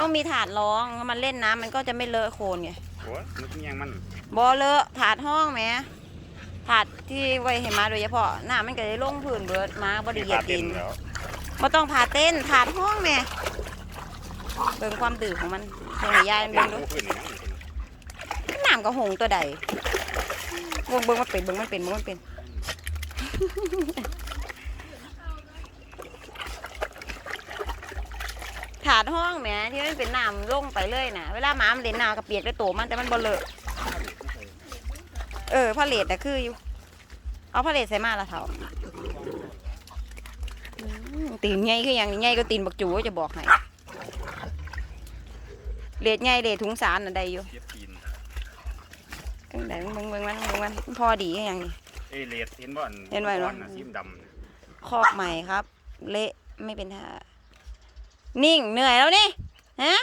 ต้องมีถาดรองถ้ามันเล่นน้ำมันก็จะไม่เลอะโคลนไงโอ้ยมันเป็นยังมันบอเลอะถาดห้องแหมถาดที่ไว้ให้หมาโดยเฉพาะน้ำมันก็จะลงพื้นเบิดหมาบ่ได้เหยียบดินแล้วบ่ต้องพาเต้นถาดห้องแหม่เบิ่งความดื้อของมันเพิ่งให้ยายมันเบิ่เบิ่งงดูขึ้นนี่นะน้ำก็หงตัวใดเบิ่งเบิ่งมันเป็นเบิ่งมันเป็นเบิ่งมันเป็น ถาดห้องแหมที่มันเป็นน้ำลงไปเลยนะเวลาหมามันเล่นน้ำกับเปียกด้วยตัวมันแต่มันบ่เลอะเออพาเลทน่ะคืออยู่เอาพาเลทใส่มาละเถาอืมตีนใหญ่คืออย่างนี้ใหญ่ก็ตีนบักจูจะบอกให้เลดใหญ่เลดถุงสารน่ะได้อยู่เทียบตีนเบิ่งได้เบิ่งเบิ่งมันเบิ่งมันพอดีคืออย่างนี้เอยเลดเห็นบ่อนเห็นไว้เหรอก้ะสีดคอกใหม่ครับ เละไม่เป็นท่า นิ่งเหนื่อยแล้วนี่ฮะ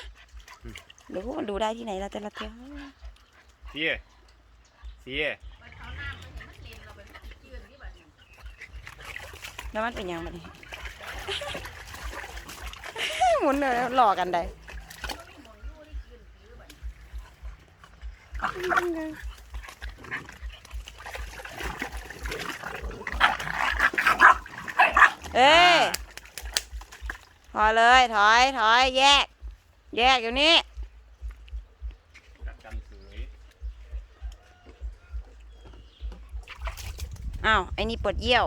เดี๋ยวพวกมันดูได้ที่ไหนละแต่ละเที่ยวำเสียเสียแล้วมันเป็นยังไงหมุนเลยหลอกกันได้เอ้ ยพอเลย ถอยถอยแยก แยกอยู่นี่กัดกันเสยอ้าวไอ้นี่ปวดเยี่ยว